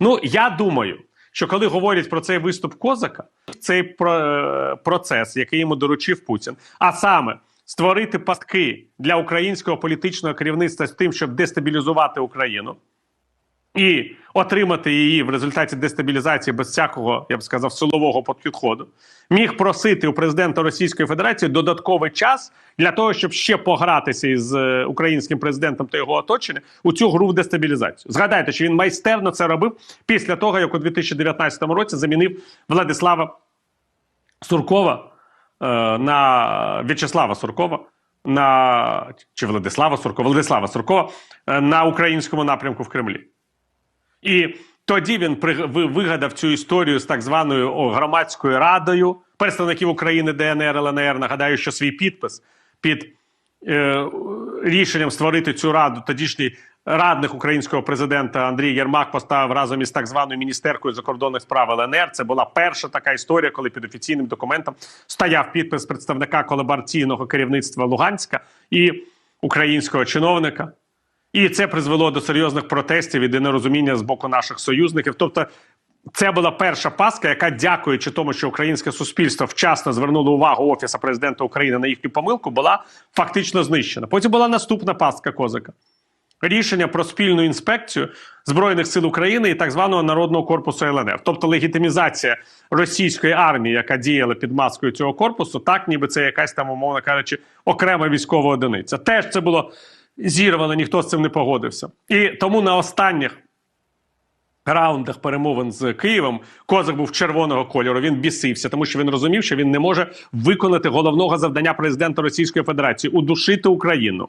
Ну я думаю, що коли говорять про цей виступ Козака, цей про- процес, який йому доручив Путін, а саме створити пастки для українського політичного керівництва з тим, щоб дестабілізувати Україну. І отримати її в результаті дестабілізації без всякого, я б сказав, силового підходу, міг просити у президента Російської Федерації додатковий час для того, щоб ще погратися із е, українським президентом та його оточенням у цю гру в дестабілізацію. Згадайте, що він майстерно це робив після того, як у 2019 році замінив Владислава Суркова е, на В'ячеслава Суркова. На чи Владислава Суркова, Владислава Суркова е, на українському напрямку в Кремлі. І тоді він вигадав цю історію з так званою громадською радою представників України ДНР ЛНР. Нагадаю, що свій підпис під е, рішенням створити цю раду тодішній радник українського президента Андрій Єрмак поставив разом із так званою міністеркою закордонних справ ЛНР. Це була перша така історія, коли під офіційним документом стояв підпис представника колабораційного керівництва Луганська і українського чиновника. І це призвело до серйозних протестів і нерозуміння з боку наших союзників. Тобто, це була перша паска, яка, дякуючи тому, що українське суспільство вчасно звернуло увагу Офісу президента України на їхню помилку, була фактично знищена. Потім була наступна пастка козака. Рішення про спільну інспекцію збройних сил України і так званого народного корпусу ЛНР, тобто легітимізація російської армії, яка діяла під маскою цього корпусу, так ніби це якась там, умовно кажучи, окрема військова одиниця. Теж це було зірвано, ніхто з цим не погодився. І тому на останніх раундах перемовин з Києвом козак був червоного кольору. Він бісився, тому що він розумів, що він не може виконати головного завдання президента Російської Федерації удушити Україну.